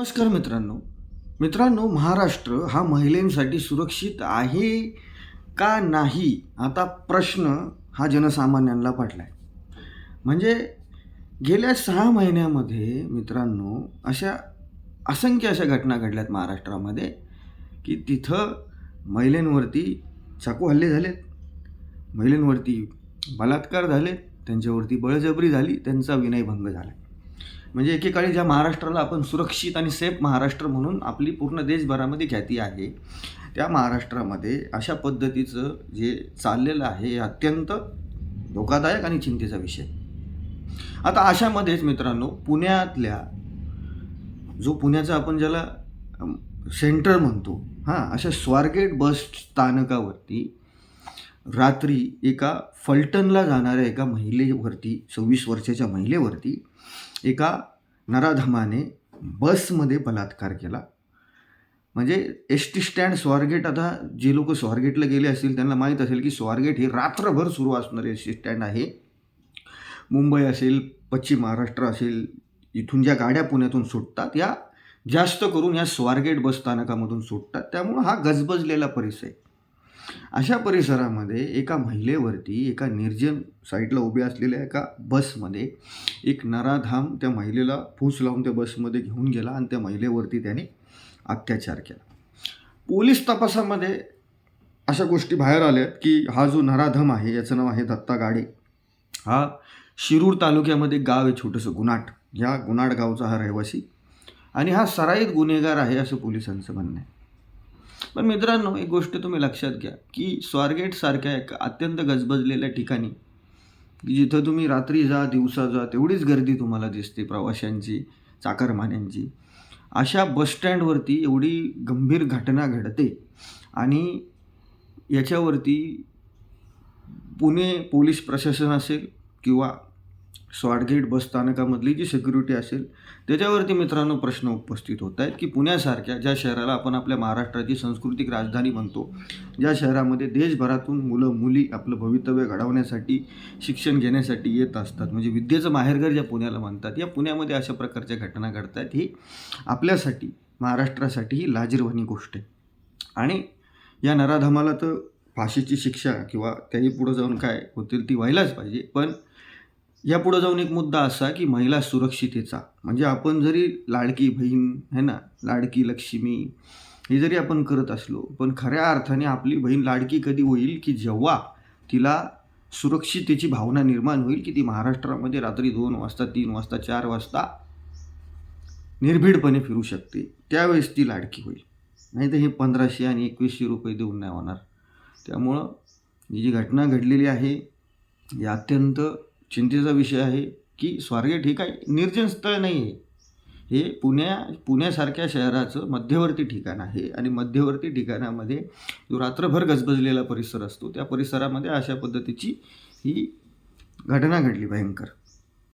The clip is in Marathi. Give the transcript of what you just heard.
नमस्कार मित्रांनो. मित्रांनो महाराष्ट्र हा महिलांसाठी सुरक्षित आहे का नाही? आता प्रश्न हा जनसामान्यांना पडला आहे म्हणजे गेल्या सहा महिन्यामध्ये मित्रांनो अशा असंख्य अशा घटना घडल्यात महाराष्ट्रामध्ये की तिथं महिलांवरती चाकू हल्ले झालेत. महिलांवरती बलात्कार झाले त्यांच्यावरती बळजबरी झाली त्यांचा विनयभंग झाला. म्हणजे एकेकाळी ज्या महाराष्ट्राला आपण सुरक्षित आणि सेफ महाराष्ट्र म्हणून आपली पूर्ण देशभरामध्ये ख्याती आहे त्या महाराष्ट्रामध्ये अशा पद्धतीचं जे चाललेलं आहे हे अत्यंत धोकादायक आणि चिंतेचा विषय. आता अशामध्येच मित्रांनो पुण्यातल्या जो पुण्याचा आपण ज्याला सेंटर म्हणतो हां अशा स्वारगेट बस स्थानकावरती रात्री एका फलटणला जाणाऱ्या एका महिलेवरती सव्वीस वर्षाच्या महिलेवरती एका नराधमाने बसमध्ये बलात्कार केला. म्हणजे एस टी स्टँड स्वारगेट आता जे लोक स्वारगेटला गेले असतील त्यांना माहीत असेल की स्वारगेट हे रात्रभर सुरू असणारे एस टी स्टँड आहे. मुंबई असेल पश्चिम महाराष्ट्र असेल इथून ज्या गाड्या पुण्यातून सुटतात या जास्त करून या स्वारगेट बस स्थानकामधून सुटतात. त्यामुळं हा गजबजलेला परिसर आहे. अशा परिसरामध्ये एका महिलेवरती एका निर्जन साईडला उभ्या असलेल्या एका बसमध्ये एक नराधाम त्या महिलेला फूस लावून त्या बसमध्ये घेऊन गेला आणि त्या महिलेवरती त्याने अत्याचार केला. पोलीस तपासामध्ये अशा गोष्टी बाहेर आल्यात की हा जो नराधम आहे याचं नाव आहे दत्ता गाडे हा शिरूर तालुक्यामध्ये गाव आहे छोटंसं गुनाट. ह्या गुन्हाट गावचा हा रहिवासी. आणि हा सराईत गुन्हेगार आहे असं पोलिसांचं म्हणणं आहे. पण मित्रांनो एक गोष्ट तुम्ही लक्षात घ्या की स्वारगेटसारख्या एका अत्यंत गजबजलेल्या ठिकाणी की जिथं तुम्ही रात्री जा दिवसा जा तेवढीच गर्दी तुम्हाला दिसते प्रवाशांची चाकरमान्यांची. अशा बसस्टँडवरती एवढी गंभीर घटना घडते आणि याच्यावरती पुणे पोलीस प्रशासन असेल किंवा स्वाडगेट बस स्थानकामधली जी सिक्युरिटी असेल त्याच्यावरती मित्रांनो प्रश्न उपस्थित होत आहेत की पुण्यासारख्या ज्या शहराला आपण आपल्या महाराष्ट्राची सांस्कृतिक राजधानी म्हणतो ज्या शहरामध्ये देशभरातून मुलं मुली आपलं भवितव्य घडवण्यासाठी शिक्षण घेण्यासाठी येत असतात. म्हणजे विद्येचं माहेरघर ज्या पुण्याला म्हणतात या पुण्यामध्ये अशा प्रकारच्या घटना घडत आहेत ही आपल्यासाठी महाराष्ट्रासाठी ही लाजीरवाणी गोष्ट आहे. आणि या नराधमाला तर फाशीची शिक्षा किंवा त्याही पुढं जाऊन काय होतील ती व्हायलाच पाहिजे पण या पुढं जाऊन एक मुद्दा असा की महिला सुरक्षितेचा. म्हणजे आपण जरी लाडकी बहीण है ना? लाडकी लक्ष्मी हे जरी आपण करत असलो पण खऱ्या अर्थाने आपली बहीण लाडकी कधी होईल की जेव्हा तिला सुरक्षितेची भावना निर्माण होईल की ती महाराष्ट्रामध्ये रात्री दोन वाजता तीन वाजता चार वाजता निर्भीडपणे फिरू शकते त्यावेळेस ती लाडकी होईल. नाही तर हे पंधराशे आणि एकवीसशे रुपये देऊन नाही होणार. त्यामुळं ही जी घटना घडलेली आहे ही अत्यंत चिंतेचा विषय आहे की स्वारगेट हे काही निर्जन स्थळ नाही आहे हे पुण्या पुण्यासारख्या शहराचं मध्यवर्ती ठिकाण आहे आणि मध्यवर्ती ठिकाणामध्ये जो रात्रभर गजबजलेला परिसर असतो त्या परिसरामध्ये अशा पद्धतीची ही घटना घडली भयंकर.